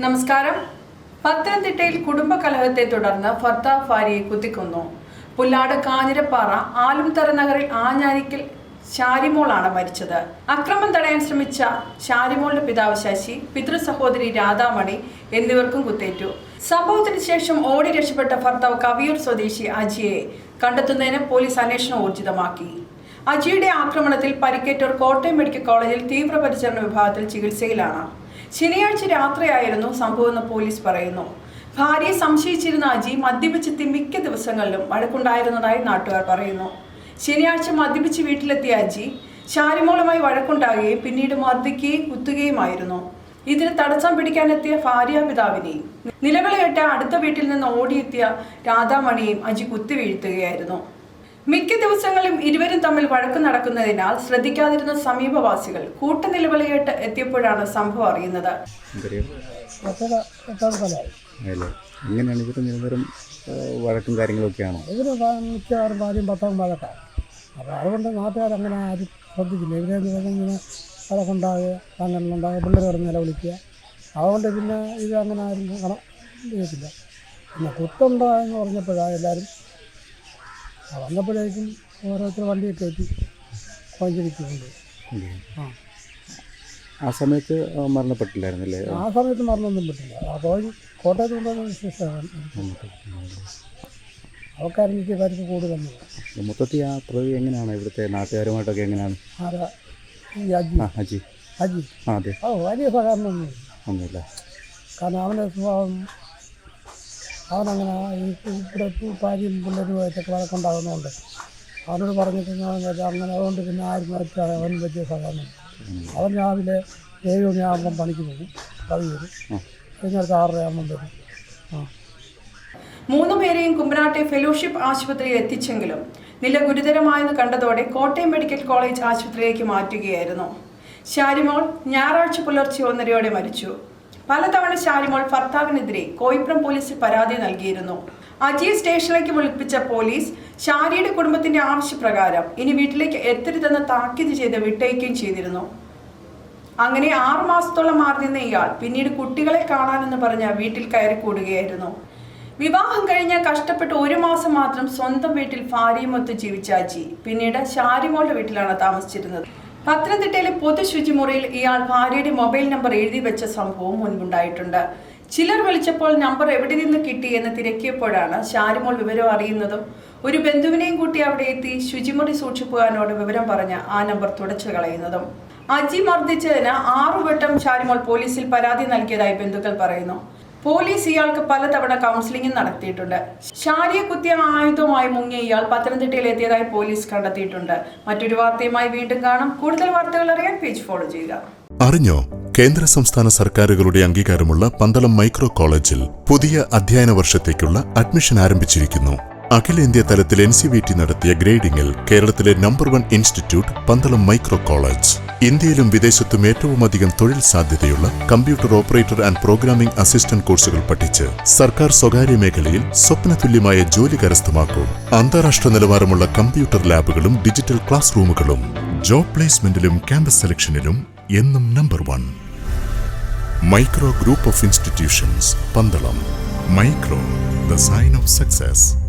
നമസ്കാരം. പത്തനംതിട്ടയിൽ കുടുംബകലഹത്തെ തുടർന്ന് ഭർത്താവ് ഭാര്യയെ കുത്തിക്കൊന്നു. പുല്ലാട് കാഞ്ഞിരപ്പാറ ആലുംതറ നഗറിൽ ആഞ്ഞാനിക്കൽ ശാരിമോളാണ് മരിച്ചത്. അക്രമം തടയാൻ ശ്രമിച്ച ശാരിമോളുടെ പിതാവ് ശശി പിതൃ സഹോദരി രാധാമണി എന്നിവർക്കും കുത്തേറ്റു. സംഭവത്തിന് ശേഷം ഓടി രക്ഷപ്പെട്ട ഭർത്താവ് കവിയൂർ സ്വദേശി അജിയെ കണ്ടെത്തുന്നതിന് പോലീസ് അന്വേഷണം ഊർജിതമാക്കി. അജിയുടെ ആക്രമണത്തിൽ പരിക്കേറ്റവർ കോട്ടയം മെഡിക്കൽ കോളേജിൽ തീവ്രപരിചരണ വിഭാഗത്തിൽ ചികിത്സയിലാണ്. ശനിയാഴ്ച രാത്രിയായിരുന്നു സംഭവമെന്ന് പോലീസ് പറയുന്നു. ഭാര്യയെ സംശയിച്ചിരുന്ന അജി മദ്യപിച്ചെത്തി മിക്ക ദിവസങ്ങളിലും വഴക്കുണ്ടായിരുന്നതായി നാട്ടുകാർ പറയുന്നു. ശനിയാഴ്ച മദ്യപിച്ച് വീട്ടിലെത്തിയ അജി ശാരിമോളുമായി വഴക്കുണ്ടാകുകയും പിന്നീട് മർദ്ദിക്കുകയും കുത്തുകയുമായിരുന്നു. ഇതിന് തടസ്സം പിടിക്കാനെത്തിയ ഭാര്യാപിതാവിനെയും നിലവിളി കേട്ട അടുത്ത വീട്ടിൽ നിന്ന് ഓടിയെത്തിയ രാധാമണിയും അജി കുത്തിവീഴ്ത്തുകയായിരുന്നു. മിക്ക ദിവസങ്ങളിലും ഇരുവരും തമ്മിൽ വഴക്ക് നടക്കുന്നതിനാൽ ശ്രദ്ധിക്കാതിരുന്ന സമീപവാസികൾ കൂട്ടനിലവിളിയേട്ട് എത്തിയപ്പോഴാണ് സംഭവം അറിയുന്നത്. എങ്ങനെയാണ് ഇവർ നിരന്തരം വഴക്കും കാര്യങ്ങളൊക്കെയാണോ? പ- മിക്കവാറും പാദ്യം പത്താം വഴക്കാണ് അപ്പോൾ അതുകൊണ്ട് നാട്ടുകാരങ്ങനെ ആരും ശ്രദ്ധിക്കില്ല. ഇവരെ ഇങ്ങനെ വഴക്കുണ്ടാകുക അങ്ങനെയുണ്ടാകുക പിള്ളേർ കിടന്ന് നിലവിളിക്കുക. അതുകൊണ്ട് പിന്നെ ഇത് അങ്ങനെ ആരും കണ ചെയ്യത്തില്ല പിന്നെ കുത്തുണ്ടോ എന്ന് പറഞ്ഞപ്പോഴാണ് എല്ലാവരും വന്നപ്പോഴേക്കും ഓരോരുത്തർ വണ്ടിയൊക്കെ കയറ്റി അല്ലേ? ആ. ആ സമയത്ത് മരണപ്പെട്ടില്ലായിരുന്നല്ലേ? ആ സമയത്ത് മരണമൊന്നും പറ്റില്ല. അപ്പോൾ കോട്ടയത്ത് കൊണ്ടുവന്ന വിശേഷമാണ്. അവക്കാരെനിക്ക് കാര്യത്തിൽ കൂടുതലൊന്നും മൊത്തത്തിൽ ആ പ്രതി എങ്ങനെയാണ് ഇവിടുത്തെ നാട്ടുകാരുമായിട്ടൊക്കെ എങ്ങനെയാണ്? ആരാ? ഈ അജി. ആ അജി. അജി. ആ അതെ. ഓ വലിയ സഹകരണമൊന്നും ഒന്നുമില്ല. കാരണം അവന്റെ സ്വഭാവം അവനങ്ങനെ ഇവിടെ ഭാര്യയും പിള്ളേരുമായിട്ടൊക്കെ വഴക്കുണ്ടാകുന്നതുകൊണ്ട് അവനോട് പറഞ്ഞിട്ട് ഞാൻ അങ്ങനെ അതുകൊണ്ട് പിന്നെ ആരും ആരുമായിട്ട് അവൻ വലിയ സാധാരണ അവൻ രാവിലെ ഏഴ് മണിയാകുമ്പം പണിക്ക് പോകും. കവി വരും. കഴിഞ്ഞിടത്ത് ആറര ആകുമ്പം വരും. ആ. മൂന്നു പേരെയും കുമ്പനാട്ടെ ഫെലോഷിപ്പ് ആശുപത്രിയിൽ എത്തിച്ചെങ്കിലും നില ഗുരുതരമായെന്ന് കണ്ടതോടെ കോട്ടയം മെഡിക്കൽ കോളേജ് ആശുപത്രിയിലേക്ക് മാറ്റുകയായിരുന്നു. ഷാരിമോൾ ഞായറാഴ്ച പുലർച്ചെ ഒന്നരയോടെ മരിച്ചു. പലതവണ ശാലിമോൾ ഭർത്താവിനെതിരെ കോയിപ്രം പോലീസിൽ പരാതി നൽകിയിരുന്നു. അജയ് സ്റ്റേഷനിലേക്ക് വിളിപ്പിച്ച പോലീസ് ശാരിയുടെ കുടുംബത്തിന്റെ ആവശ്യപ്രകാരം ഇനി വീട്ടിലേക്ക് എത്തരുതെന്ന് താക്കീത് ചെയ്ത് വിട്ടയക്കുകയും ചെയ്തിരുന്നു. അങ്ങനെ ആറു മാസത്തോളം മാറി നിന്ന ഇയാൾ പിന്നീട് കുട്ടികളെ കാണാനെന്ന് പറഞ്ഞ വീട്ടിൽ കയറി കൂടുകയായിരുന്നു. വിവാഹം കഴിഞ്ഞ കഷ്ടപ്പെട്ട് ഒരു മാസം മാത്രം സ്വന്തം വീട്ടിൽ ഭാര്യയുമൊത്ത് ജീവിച്ച അജി പിന്നീട് ഷാരിമോളുടെ വീട്ടിലാണ് താമസിച്ചിരുന്നത്. പത്തനംതിട്ടയിലെ പൊതു ശുചിമുറിയിൽ ഇയാൾ ഭാര്യയുടെ മൊബൈൽ നമ്പർ എഴുതി വെച്ച സംഭവം മുൻപുണ്ടായിട്ടുണ്ട്. ചിലർ വിളിച്ചപ്പോൾ നമ്പർ എവിടെ നിന്ന് കിട്ടി എന്ന് തിരക്കിയപ്പോഴാണ് ഷാരിമോൾ വിവരം അറിയുന്നതും ഒരു ബന്ധുവിനെയും കൂട്ടി അവിടെ എത്തി ശുചിമുറി സൂക്ഷിപ്പുകാരനോട് വിവരം പറഞ്ഞ് ആ നമ്പർ തുടച്ചു കളയുന്നതും. അജി മർദ്ദിച്ചതിന് ആറുവട്ടം ഷാരിമോൾ പോലീസിൽ പരാതി നൽകിയതായി ബന്ധുക്കൾ പറയുന്നു. പോലീസ് ഇയാൾക്ക് പലതവണ കൗൺസിലിംഗും നടത്തിയിട്ടുണ്ട്. ശാരിയെ കുത്തിയ ആയുധവുമായി മുങ്ങിയ ഇയാൾ പത്തനംതിട്ടയിൽ എത്തിയതായി പോലീസ് കണ്ടെത്തിയിട്ടുണ്ട്. മറ്റൊരു വാർത്തയുമായി വീണ്ടും കാണാം. കൂടുതൽ വാർത്തകൾ അറിയാൻ പേജ് ഫോളോ ചെയ്യുക. അറിഞ്ഞോ? കേന്ദ്ര സംസ്ഥാന സർക്കാരുകളുടെ അംഗീകാരമുള്ള പന്തളം മൈക്രോ കോളേജിൽ പുതിയ അധ്യയന വർഷത്തേക്കുള്ള അഡ്മിഷൻ ആരംഭിച്ചിരിക്കുന്നു. അഖിലേന്ത്യാ തലത്തിൽ എൻ സി വി ടി നടത്തിയ ഗ്രേഡിംഗിൽ കേരളത്തിലെ number one institute Pandalam micro college. ഇന്ത്യയിലും വിദേശത്തും ഏറ്റവുമധികം തൊഴിൽ സാധ്യതയുള്ള computer operator and programming assistant കോഴ്സുകൾ പഠിച്ച് സർക്കാർ സ്വകാര്യ മേഖലയിൽ സ്വപ്നതുല്യമായ ജോലി കരസ്ഥമാക്കും. അന്താരാഷ്ട്ര നിലവാരമുള്ള കമ്പ്യൂട്ടർ ലാബുകളും ഡിജിറ്റൽ ക്ലാസ് റൂമുകളും ജോബ് പ്ലേസ്മെന്റിലും ക്യാമ്പസ് സെലക്ഷനിലും എന്നും number one. Micro group of institutions Pandalam. Micro the sign of success.